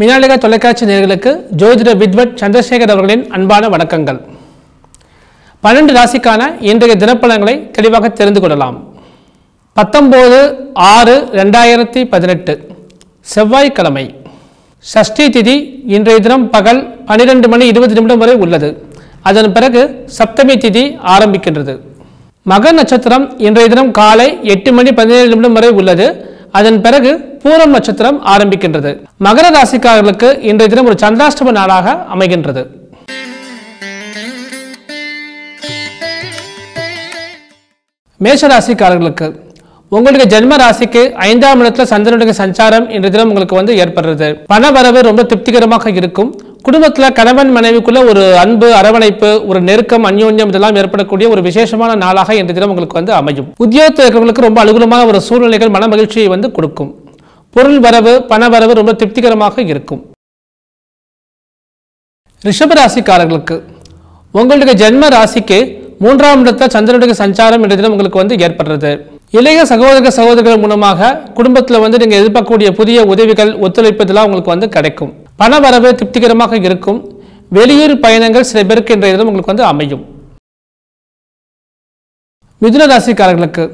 மினாலிக தொலைக்காட்சி நேர்களுக்கு ஜோதிட வித்வத் சந்திரசேகர் அவர்களின் அன்பான வணக்கங்கள். பன்னெண்டு ராசிக்கான இன்றைய தினப்பலன்களை தெளிவாக தெரிந்து கொள்ளலாம். பத்தொம்போது ஆறு ரெண்டாயிரத்தி பதினெட்டு செவ்வாய்க்கிழமை. சஷ்டி திதி இன்றைய தினம் பகல் பன்னிரெண்டு மணி இருபது நிமிடம் வரை உள்ளது. அதன் பிறகு சப்தமி திதி ஆரம்பிக்கின்றது. மக நட்சத்திரம் இன்றைய தினம் காலை எட்டு மணி பதினேழு நிமிடம் வரை உள்ளது. அதன் பிறகு பூரம் நட்சத்திரம் ஆரம்பிக்கின்றது. மகர ராசிக்காரர்களுக்கு இன்றைய தினம் ஒரு சந்திராஷ்டம நாளாக அமைகின்றது. மேஷ ராசிக்காரர்களுக்கு உங்களுடைய ஜென்ம ராசிக்கு ஐந்தாம் இடத்துல சந்திரனுடைய சஞ்சாரம் இன்றைய தினம் உங்களுக்கு வந்து ஏற்படுறது. பண வரவு ரொம்ப திருப்திகரமாக இருக்கும். குடும்பத்தில் கணவன் மனைவிக்குள்ள ஒரு அன்பு அரவணைப்பு ஒரு நெருக்கம் அந்யோன்யம் இதெல்லாம் ஏற்படக்கூடிய ஒரு விசேஷமான நாளாக இன்றைய தினம் உங்களுக்கு வந்து அமையும். உத்தியோகத்தில் இருக்கிறவங்களுக்கு ரொம்ப அனுகூலமான ஒரு சூழ்நிலைகள் மன மகிழ்ச்சியை வந்து கொடுக்கும். பொருள் வரவு பண வரவு ரொம்ப திருப்திகரமாக இருக்கும். ரிஷபராசிக்காரர்களுக்கு உங்களுடைய ஜென்ம ராசிக்கு மூன்றாம் இடத்த சந்திரனுடைய சஞ்சாரம் இன்றைய தினம் உங்களுக்கு வந்து ஏற்படுறது. இளைய சகோதர சகோதரர்கள் மூலமாக குடும்பத்தில் வந்து நீங்கள் எதிர்பார்க்கக்கூடிய புதிய உதவிகள் ஒத்துழைப்பு இதெல்லாம் உங்களுக்கு வந்து கிடைக்கும். பண வரவு திருப்திகரமாக இருக்கும். வெளியூர் பயணங்கள் சில பேருக்கு என்ற தினம் உங்களுக்கு வந்து அமையும். மிதுன ராசிக்காரர்களுக்கு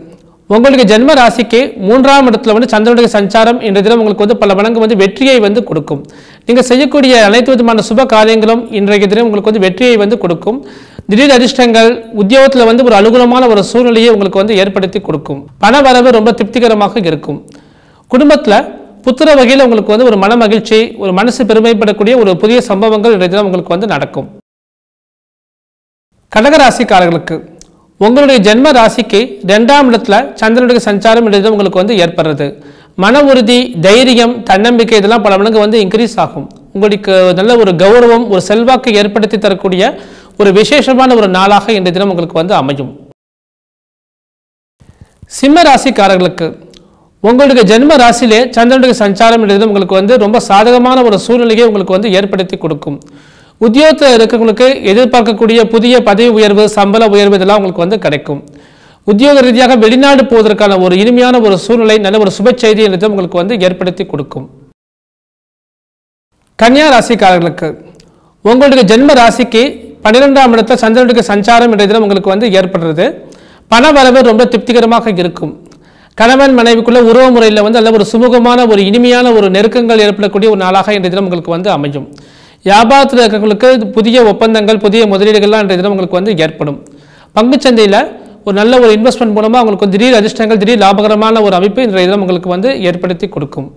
உங்களுக்கு ஜென்ம ராசிக்கு மூன்றாம் இடத்துல வந்து சந்திரனுடைய சஞ்சாரம் இன்றைய தினம் உங்களுக்கு வந்து பல மடங்கு வந்து வெற்றியை வந்து கொடுக்கும். நீங்கள் செய்யக்கூடிய அனைத்து விதமான சுப காரியங்களும் இன்றைய தினம் உங்களுக்கு வந்து வெற்றியை வந்து கொடுக்கும். திடீர் அதிர்ஷ்டங்கள் உத்தியோகத்தில் வந்து ஒரு அனுகூலமான ஒரு சூழ்நிலையை உங்களுக்கு வந்து ஏற்படுத்தி கொடுக்கும். பண வரவு ரொம்ப திருப்திகரமாக இருக்கும். குடும்பத்தில் புத்திர வகையில் உங்களுக்கு வந்து ஒரு மன மகிழ்ச்சி ஒரு மனசு பெருமைப்படக்கூடிய ஒரு புதிய சம்பவங்கள் இன்றைய தினம் உங்களுக்கு வந்து நடக்கும். கடகராசிக்காரர்களுக்கு உங்களுடைய ஜென்ம ராசிக்கு ரெண்டாம் இடத்துல சந்திரனுடைய சஞ்சாரம் இன்றைய தினம் உங்களுக்கு வந்து ஏற்படுறது. மன உறுதி தைரியம் தன்னம்பிக்கை இதெல்லாம் பல மடங்கு வந்து இன்க்ரீஸ் ஆகும். உங்களுக்கு நல்ல ஒரு கௌரவம் ஒரு செல்வாக்கை ஏற்படுத்தி தரக்கூடிய ஒரு விசேஷமான ஒரு நாளாக இன்றைய தினம் உங்களுக்கு வந்து அமையும். சிம்ம ராசிக்காரர்களுக்கு உங்களுடைய ஜென்ம ராசியிலே சந்திரனுடைய சஞ்சாரம் என்றது உங்களுக்கு வந்து ரொம்ப சாதகமான ஒரு சூழ்நிலையை உங்களுக்கு வந்து ஏற்படுத்தி கொடுக்கும். உத்தியோகத்தில் இருக்கிறவங்களுக்கு எதிர்பார்க்கக்கூடிய புதிய பதவி உயர்வு சம்பள உயர்வு இதெல்லாம் உங்களுக்கு வந்து கிடைக்கும். உத்தியோக ரீதியாக வெளிநாடு போவதற்கான ஒரு இனிமையான ஒரு சூழ்நிலை நல்ல ஒரு சுப செய்தி என்றது உங்களுக்கு வந்து ஏற்படுத்தி கொடுக்கும். கன்னியா ராசிக்காரர்களுக்கு உங்களுடைய ஜென்ம ராசிக்கு பன்னிரெண்டாம் இடத்துல சந்திரனுடைய சஞ்சாரம் என்ற இதில் உங்களுக்கு வந்து ஏற்படுறது. பண வரவு ரொம்ப திருப்திகரமாக இருக்கும். கணவன் மனைவிக்குள்ள உறவு முறையில் வந்து நல்ல ஒரு சுமூகமான ஒரு இனிமையான ஒரு நெருக்கங்கள் ஏற்படக்கூடிய ஒரு நாளாக இன்றைய தினம் உங்களுக்கு வந்து அமையும். வியாபாரத்தில் இருக்கிறவங்களுக்கு புதிய ஒப்பந்தங்கள் புதிய முதலீடுகள்லாம் இன்றைய தினம் உங்களுக்கு வந்து ஏற்படும். பங்குச்சந்தையில் ஒரு நல்ல ஒரு இன்வெஸ்ட்மெண்ட் மூலமாக உங்களுக்கு திடீர் அதிர்ஷ்டங்கள் திடீர் லாபகரமான ஒரு அமைப்பு இன்றைய தினம் உங்களுக்கு வந்து ஏற்படுத்தி கொடுக்கும்.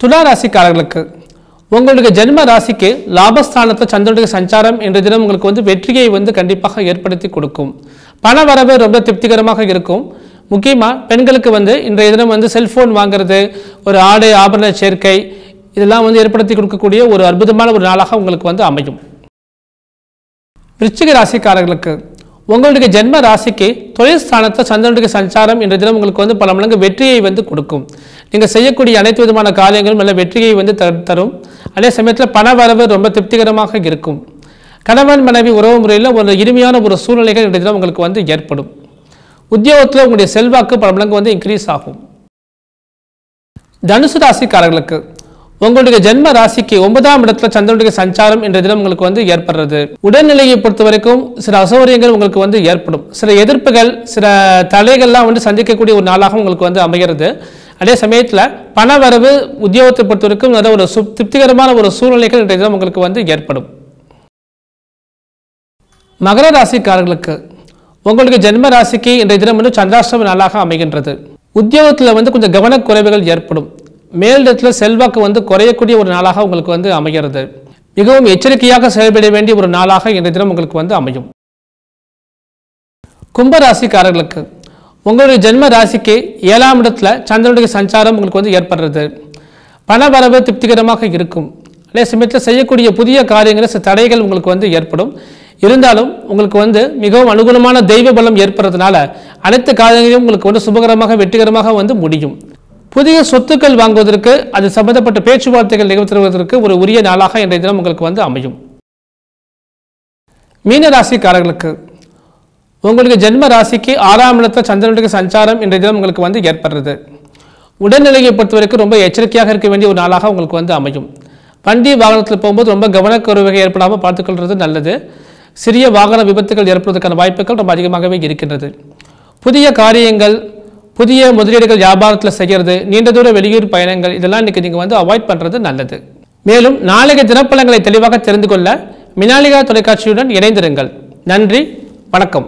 துலா ராசிக்காரர்களுக்கு உங்களுடைய ஜென்ம ராசிக்கு லாபஸ்தானத்தில் சந்திரனுடைய சஞ்சாரம் இன்றைய தினம் உங்களுக்கு வந்து வெற்றியை வந்து கண்டிப்பாக ஏற்படுத்தி கொடுக்கும். பண வரவு ரொம்ப திருப்திகரமாக இருக்கும். முக்கியமாக பெண்களுக்கு வந்து இன்றைய தினம் வந்து செல்ஃபோன் வாங்குறது ஒரு ஆடை ஆபரண சேர்க்கை இதெல்லாம் வந்து ஏற்படுத்தி கொடுக்கக்கூடிய ஒரு அற்புதமான ஒரு நாளாக உங்களுக்கு வந்து அமையும். விருச்சிக ராசிக்காரர்களுக்கு உங்களுடைய ஜென்ம ராசிக்கு தொழில் ஸ்தானத்தை சந்திரனுடைய சஞ்சாரம் இன்றைய தினம் உங்களுக்கு வந்து பல மடங்கு வெற்றியை வந்து கொடுக்கும். நீங்கள் செய்யக்கூடிய அனைத்து விதமான காரியங்களும் நல்ல வெற்றியை வந்து தரும். அதே சமயத்தில் பண வரவு ரொம்ப திருப்திகரமாக இருக்கும். கணவன் மனைவி உறவு முறையில் ஒரு இனிமையான ஒரு சூழ்நிலைகள் இடத்துல உங்களுக்கு வந்து ஏற்படும். உத்தியோகத்தில் உங்களுடைய செல்வாக்கு பல மடங்கு வந்து இன்க்ரீஸ் ஆகும். தனுசு ராசிக்காரர்களுக்கு உங்களுடைய ஜென்ம ராசிக்கு ஒன்பதாம் இடத்துல சந்திரனுடைய சஞ்சாரம் என்ற தினம் உங்களுக்கு வந்து ஏற்படுறது. உடல்நிலையை பொறுத்த வரைக்கும் சில அசௌகரியங்கள் உங்களுக்கு வந்து ஏற்படும். சில எதிர்ப்புகள் சில தடைகள்லாம் வந்து சந்திக்கக்கூடிய ஒரு நாளாக உங்களுக்கு வந்து அமைகிறது. அதே சமயத்தில் பண வரவு உத்தியோகத்தை பொறுத்த வரைக்கும் நல்ல ஒரு சு- திருப்திகரமான ஒரு சூழ்நிலைகள் இன்றைய தினம் உங்களுக்கு வந்து ஏற்படும். மகர ராசிக்காரர்களுக்கு உங்களுக்கு ஜென்ம ராசிக்கு இன்றைய தினம் வந்து சந்திராஷ்டம நாளாக அமைகின்றது. உத்தியோகத்தில் வந்து கொஞ்சம் கவனக்குறைவுகள் ஏற்படும். மேலிடத்தில் செல்வாக்கு வந்து குறையக்கூடிய ஒரு நாளாக உங்களுக்கு வந்து அமைகிறது. மிகவும் எச்சரிக்கையாக செயல்பட வேண்டிய ஒரு நாளாக இன்றைய தினம் உங்களுக்கு வந்து அமையும். கும்பராசிக்காரர்களுக்கு உங்களுடைய ஜென்ம ராசிக்கு ஏழாம் இடத்துல சந்திரனுடைய சஞ்சாரம் உங்களுக்கு வந்து ஏற்படுறது. பண வரவு திருப்திகரமாக இருக்கும். அதே சமயத்தில் செய்யக்கூடிய புதிய காரியங்களில் சில தடைகள் உங்களுக்கு வந்து ஏற்படும். இருந்தாலும் உங்களுக்கு வந்து மிகவும் அனுகூலமான தெய்வ பலம் ஏற்படுறதுனால அனைத்து காரியங்களையும் உங்களுக்கு வந்து சுபகரமாக வெற்றிகரமாக வந்து முடியும். புதிய சொத்துக்கள் வாங்குவதற்கு அது சம்பந்தப்பட்ட பேச்சுவார்த்தைகள் நிகழ்த்துவதற்கு ஒரு உரிய நாளாக இன்றைய தினம் உங்களுக்கு வந்து அமையும். மீன ராசிக்காரர்களுக்கு உங்களுக்கு ஜென்ம ராசிக்கு ஆறாம் இடத்த சந்திரனுடைய சஞ்சாரம் இன்றைய தினம் உங்களுக்கு வந்து ஏற்படுறது. உடல்நிலையை பொறுத்தவரைக்கும் ரொம்ப எச்சரிக்கையாக இருக்க வேண்டிய ஒரு நாளாக உங்களுக்கு வந்து அமையும். வண்டி வாகனத்தில் போகும்போது ரொம்ப கவனக்குறைவாக ஏற்படாமல் பார்த்துக்கொள்வது நல்லது. சிறிய வாகன விபத்துகள் ஏற்படுவதற்கான வாய்ப்புகள் ரொம்ப அதிகமாகவே இருக்கின்றது. புதிய காரியங்கள் புதிய முதலீடுகள் வியாபாரத்தில் செய்கிறது நீண்ட தூர வெளியூர் பயணங்கள் இதெல்லாம் இன்றைக்கி நீங்கள் வந்து அவாய்ட் பண்ணுறது நல்லது. மேலும் நாளைய தினப்பலங்களை தெளிவாக தெரிந்து கொள்ள மினாலிகா தொலைக்காட்சியுடன் இணைந்திருங்கள். நன்றி வணக்கம்.